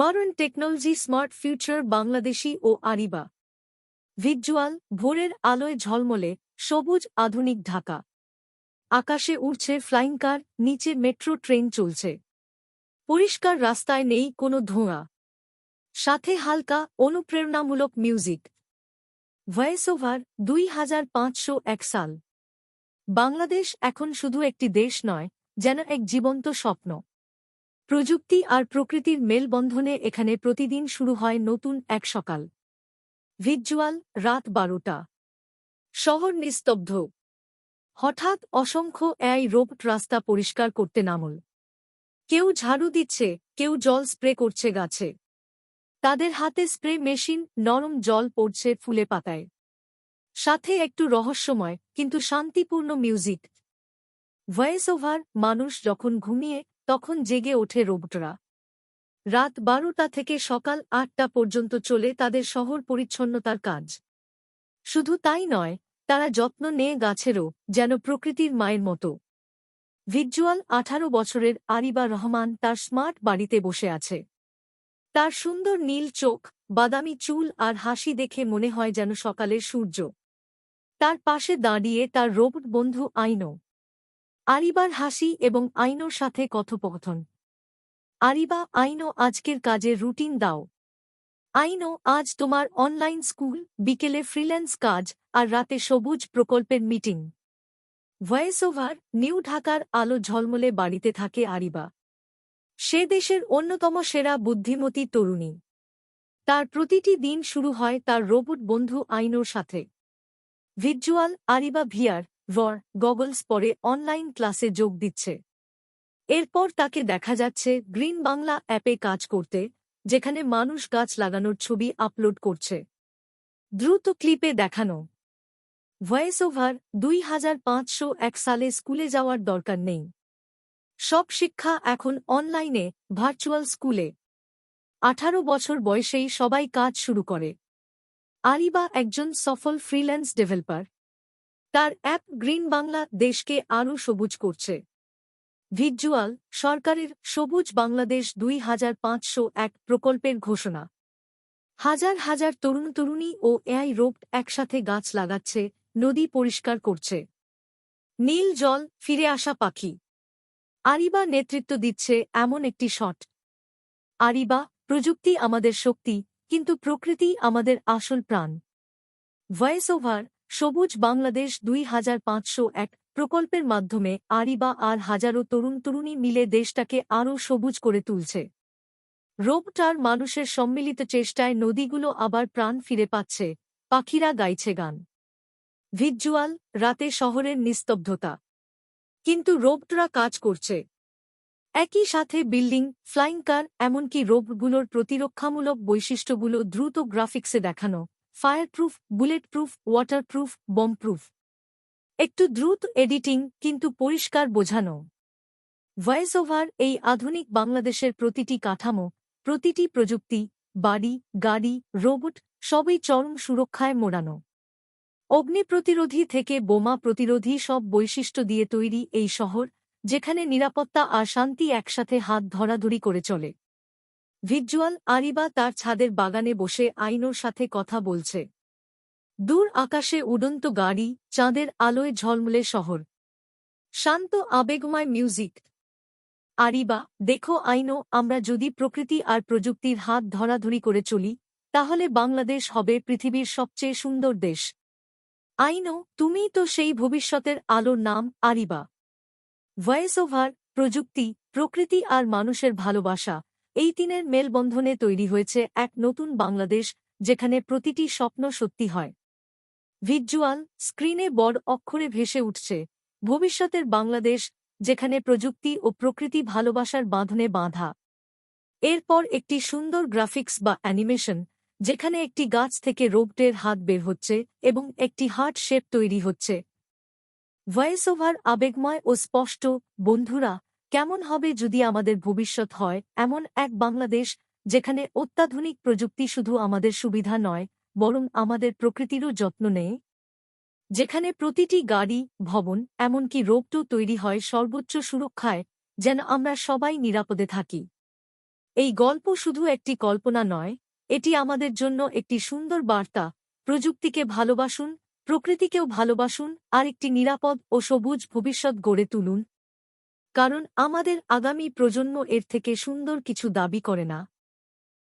Modern technology smart future Bangladeshi ও Ariba visual ভোরের আলোয় ঝলমলে, সবুজ, আধুনিক ঢাকা। আকাশে উড়ছে ফ্লাইং কার নিচে মেট্রো ট্রেন চলছে। পরিষ্কার রাস্তায় নেই কোনো ধোঁয়া। সাথে হালকা, অনুপ্রেরণামূলক মিউজিক ভয়েস ওভার দুই হাজার পাঁচশো এক সাল। বাংলাদেশ এখন শুধু একটি দেশ নয়, যেন এক জীবন্ত স্বপ্ন। প্রযুক্তি আর প্রকৃতির মেলবন্ধনে এখানে প্রতিদিন শুরু হয় নতুন এক সকাল। ভিজুয়াল রাত বারোটা। শহর নিস্তব্ধ। হঠাৎ অসংখ্য এই রোবট রাস্তা পরিষ্কার করতে নামল। কেউ ঝাড়ু দিচ্ছে, কেউ জল স্প্রে করছে গাছে। তাদের হাতে স্প্রে মেশিন, নরম জল পড়ছে ফুলে পাতায়। সাথে একটু রহস্যময়, কিন্তু শান্তিপূর্ণ মিউজিক। ভয়েস ওভার, মানুষ যখন ঘুমিয়ে তখন জেগে ওঠে রোবটরা। রাত বারোটা থেকে সকাল আটটা পর্যন্ত চলে তাদের শহর পরিচ্ছন্নতার কাজ। শুধু তাই নয়, তারা যত্ন নেয় গাছেরও, যেন প্রকৃতির মায়ের মতো। ভিজুয়াল আঠারো বছরের আরিবা রহমান তার স্মার্ট বাড়িতে বসে আছে। তার সুন্দর নীল চোখ, বাদামি চুল আর হাসি দেখে মনে হয় যেন সকালের সূর্য। তার পাশে দাঁড়িয়ে তার রোবট বন্ধু আইনো। আরিবার হাসি এবং আইনোর সাথে কথোপকথন। আরিবা, আইনো, আজকের কাজের রুটিন দাও। আইনো, আজ তোমার অনলাইন স্কুল, বিকেলে ফ্রিল্যান্স কাজ আর রাতে সবুজ প্রকল্পের মিটিং। ভয়েস ওভার নিউ ঢাকার আলো ঝলমলে বাড়িতে থাকে আরিবা। সে দেশের অন্যতম সেরা বুদ্ধিমতী তরুণী। তার প্রতিটি দিন শুরু হয় তার রোবট বন্ধু আইনোর সাথে। ভিজুয়াল আরিবা ভিয়ার ভর গগলস পরে অনলাইন ক্লাসে যোগ দিচ্ছে। এরপর তাকে দেখা যাচ্ছে গ্রিন বাংলা অ্যাপে কাজ করতে, যেখানে মানুষ গাছ লাগানোর ছবি আপলোড করছে। দ্রুত ক্লিপে দেখানো। ভয়েস ওভার দুই হাজার পাঁচশো এক সালে স্কুলে যাওয়ার দরকার নেই। সব শিক্ষা এখন অনলাইনে ভার্চুয়াল স্কুলে আঠারো বছর বয়সেই সবাই কাজ শুরু করে। আরিবা একজন সফল ফ্রিল্যান্স ডেভেলপার তার অ্যাপ গ্রিন বাংলা দেশকে আরও সবুজ করছে। ভিজুয়াল সরকারের সবুজ বাংলাদেশ দুই হাজার পাঁচশো এক প্রকল্পের ঘোষণা। হাজার হাজার তরুণ তরুণী ও এআই রোপ একসাথে গাছ লাগাচ্ছে, নদী পরিষ্কার করছে। নীল জল ফিরে আসা পাখি। আরিবা নেতৃত্ব দিচ্ছে এমন একটি শট। আরিবা, প্রযুক্তি আমাদের শক্তি, কিন্তু প্রকৃতি আমাদের আসল প্রাণ। ভয়েস ওভার সবুজ বাংলাদেশ দুই হাজার পাঁচশো এক প্রকল্পের মাধ্যমে আরিবা আর হাজারো তরুণ তরুণী মিলে দেশটাকে আরও সবুজ করে তুলছে। রোবটার মানুষের সম্মিলিত চেষ্টায় নদীগুলো আবার প্রাণ ফিরে পাচ্ছে, পাখিরা গাইছে গান। ভিজুয়াল রাতে শহরের নিস্তব্ধতা। কিন্তু রোবটরা কাজ করছে। একই সাথে বিল্ডিং, ফ্লাইং কার, এমনকি রোবগুলোর প্রতিরক্ষামূলক বৈশিষ্ট্যগুলো দ্রুত গ্রাফিক্সে দেখানো। ফায়ারপ্রুফ বুলেটপ্রুফ ওয়াটারপ্রুফ বমপ্রুফ একটু দ্রুত এডিটিং কিন্তু পরিষ্কার বোঝানো। ভয়েস ওভার এই আধুনিক বাংলাদেশের প্রতিটি কাঠামো, প্রতিটি প্রযুক্তি, বাড়ি, গাড়ি রোবট সবই চরম সুরক্ষায় মোড়ানো। অগ্নি প্রতিরোধী থেকে বোমা প্রতিরোধী সব বৈশিষ্ট্য দিয়ে তৈরি এই শহর, যেখানে নিরাপত্তা আর শান্তি একসাথে হাত ধরাধরি করে চলে। ভিজুয়াল আরিবা তার ছাদের বাগানে বসে আইনোর সাথে কথা বলছে। দূর আকাশে উড়ন্ত গাড়ি, চাঁদের আলোয় ঝলমলে শহর। শান্ত আবেগময় মিউজিক। আরিবা, দেখো আইনো, আমরা যদি প্রকৃতি আর প্রযুক্তির হাত ধরাধরি করে চলি, তাহলে বাংলাদেশ হবে পৃথিবীর সবচেয়ে সুন্দর দেশ। আইনো, তুমিই তো সেই ভবিষ্যতের আলোর নাম, আরিবা। ভয়েস ওভার, প্রযুক্তি, প্রকৃতি আর মানুষের ভালোবাসা। এই তিনের মেলবন্ধনে তৈরি হয়েছে এক নতুন বাংলাদেশ, যেখানে প্রতিটি স্বপ্ন সত্যি হয়। ভিজুয়াল স্ক্রিনে বড় অক্ষরে ভেসে উঠছে, ভবিষ্যতের বাংলাদেশ, যেখানে প্রযুক্তি ও প্রকৃতি ভালোবাসার বাঁধনে বাঁধা। এরপর একটি সুন্দর গ্রাফিক্স বা অ্যানিমেশন, যেখানে একটি গাছ থেকে রোবটের হাত বের হচ্ছে এবং একটি হার্ট শেপ তৈরি হচ্ছে। ভয়েস ওভার আবেগময় ও স্পষ্ট, বন্ধুরা কেমন হবে যদি আমাদের ভবিষ্যৎ হয়? এমন এক বাংলাদেশ যেখানে অত্যাধুনিক প্রযুক্তি শুধু আমাদের সুবিধা নয়, বরং আমাদের প্রকৃতিরও যত্ন নেয়। যেখানে প্রতিটি গাড়ি, ভবন, এমনকি রোগটো তৈরি হয় সর্বোচ্চ সুরক্ষায়, যেন আমরা সবাই নিরাপদে থাকি। এই গল্প শুধু একটি কল্পনা নয়, এটি আমাদের জন্য একটি সুন্দর বার্তা। প্রযুক্তিকে ভালোবাসুন, প্রকৃতিকেও ভালোবাসুন আর একটি নিরাপদ ও সবুজ ভবিষ্যৎ গড়ে তুলুন। কারণ আমাদের আগামী প্রজন্ম এর থেকে সুন্দর কিছু দাবি করে না।